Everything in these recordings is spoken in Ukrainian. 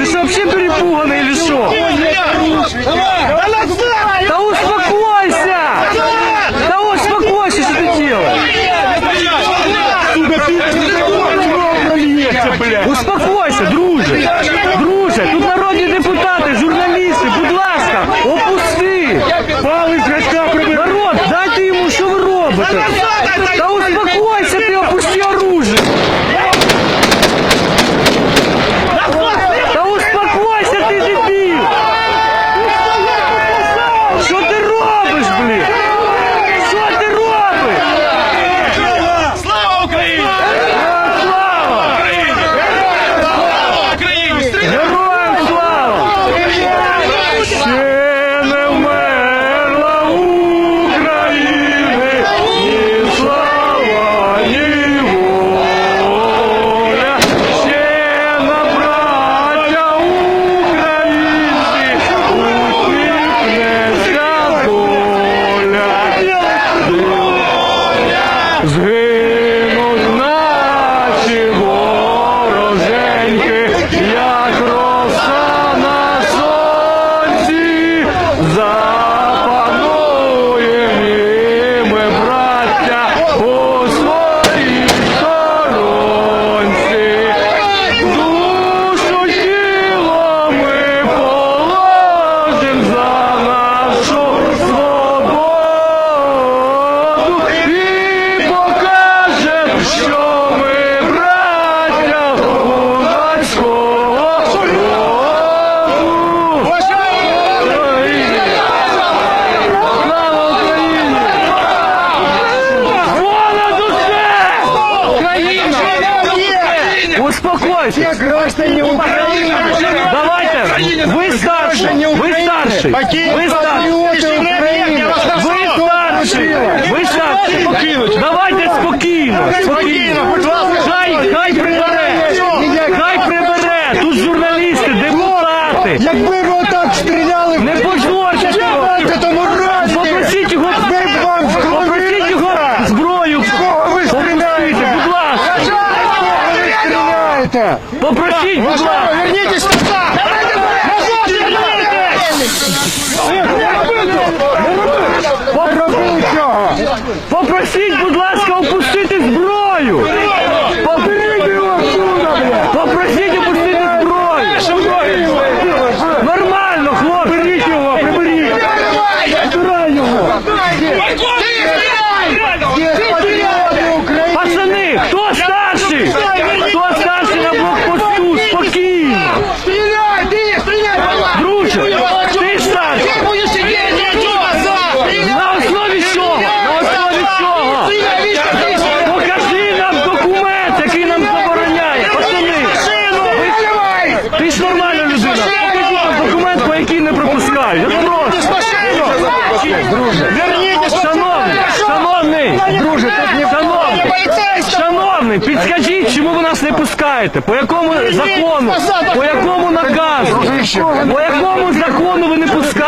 Ты что, вообще перепуганный или что? Да успокойся! Да успокойся, что ты делаешь? Успокойся, друже! Друже, тут народні депутати, журналісти, будь ласка, опусти! Палець гачка Народ, дайте йому, що ви робите? Та успокойся Zhu. Старший! Ви старший! Ви старший! Ви старший! Давайте спокійно! Спокійно! Хай, хай прибере! Хай прибере! Тут журналісти, депутати! Якби ви отак стріляли Не разі! Попросіть його! Попросіть його зброю! ви стріляєте? Будь ласка! Попросіть, будь ласка! Вернітесь назад! Не робив цього! Попросіть, будь ласка, опустити зброю! Попросіть його отсюда, блядь! Попросіть опустити зброю! Нормально, хлопці! Приберіть його, приберіть! Забирай його! Є патріоти України! Пацани, хто старший? Хто старший на блокпосту? Спокійно! Стріляй! Ти! Стріляй! Друже, ти старший! На основі чого? На основі чого? Покажи нам документ, який нам забороняє. Пацани, ви- ти ж нормальна людина. Покажіть нам документ, по який не пропускають. Я прошу. Шановний, шановний, Друже, тут не шановний, шановний, підскажіть, чому ви нас не пускаєте? По якому закону? По якому наказу? По якому закону ви не пускаєте?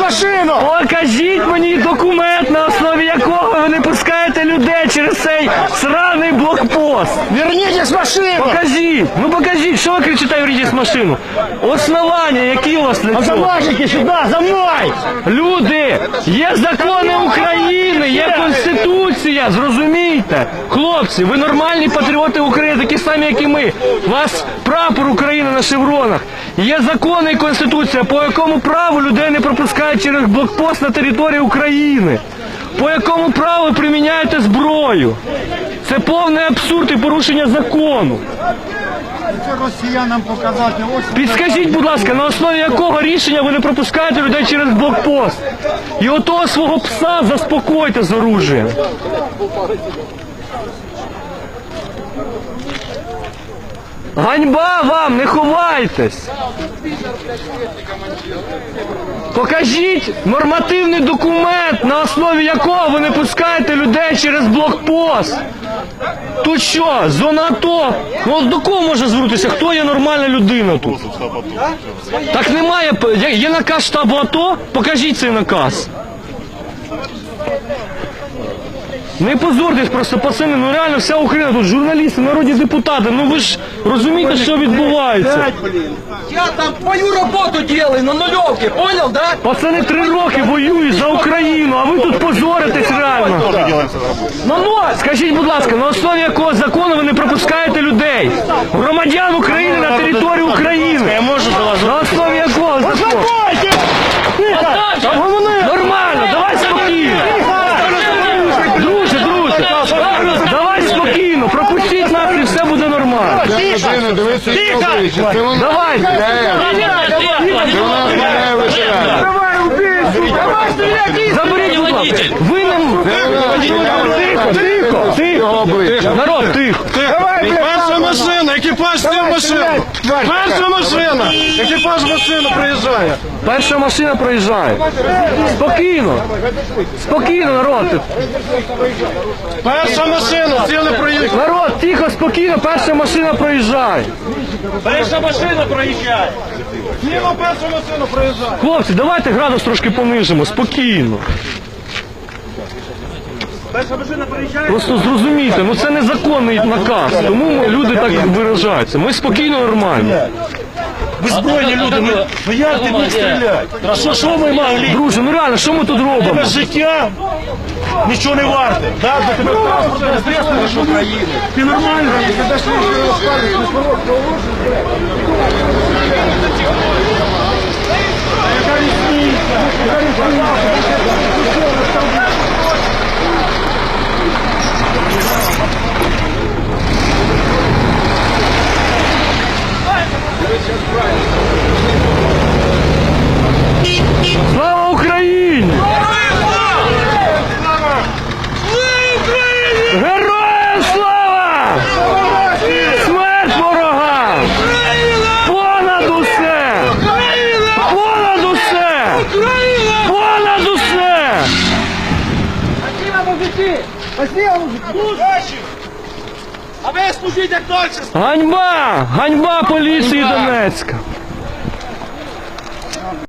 машину! Покажіть мені документ, на основі якого ви не пускаєте людей через цей сраний блокпост. Вернітесь машину! Покажіть, ну покажіть, що ви кричите верніть машину? Основання, які у вас цьому? Замажики сюди, за мною! Люди, є закони України, є конституція, зрозумійте. Хлопці, ви нормальні патріоти України, такі самі, як і ми. У вас прапор України на шевронах. Є закони і конституція, по якому праву людей не пропускають через блокпост на території України. По якому праву приміняєте зброю? Це повний абсурд і порушення закону. Це росіянам показати. Ось Підскажіть, будь ласка, на основі якого рішення ви не пропускаєте людей через блокпост? І отого свого пса заспокойте з оружієм. Ганьба вам, не ховайтесь. Покажіть нормативний документ, на основі якого ви не пускаєте людей через блокпост. Тут що, зона АТО? Ну от до кого може звернутися? Хто є нормальна людина тут? Так немає. Є, наказ штабу АТО? Покажіть цей наказ. Не позорьтесь просто, пацани, ну реально вся Україна тут журналісти, народні депутати. Ну ви ж розумієте, що відбувається. Я там твою работу делаю на нулевке, понял, да? Пацани три роки воюють за Україну, а ви тут позоритесь реально. На ноль! Скажіть, будь ласка, на основі якого закону ви не пропускаєте людей? Громадян України на територію України. Я можу до вас. На основі якого закону? Нормально, давай спокійно. Друже, друже, давай спокійно, пропустіть нас і все буде нормально. Людина, дивися, що обличчя. Це вона Давай. це вона мене стріляй! Заберіть, будь ласка. Ви нам... Тихо, тихо, тихо. Народ, тихо. Перша машина, екіпаж сів машину. Перша машина, екіпаж машину приїжджає. Перша машина проїжджає. Спокійно. Спокійно, народ. Перша машина, сіли проїхали. Народ, тихо, спокійно, перша машина проїжджає. Перша машина проїжджає. Сіла перша машина проїжджає. Хлопці, давайте градус трошки понижимо, спокійно. Просто зрозумійте, ну це незаконний наказ, тому люди так виражаються. Ми спокійно, нормально. Беззбройні люди, ну, ну як ти міг стріляти? Що, що ми могли? Друже, ну реально, що ми тут робимо? Тебе життя нічого не варте. Да? До тебе транспортне средство лише України. Ти нормально? Слава А ви служіть як далі. Ганьба! Ганьба поліції Донецька!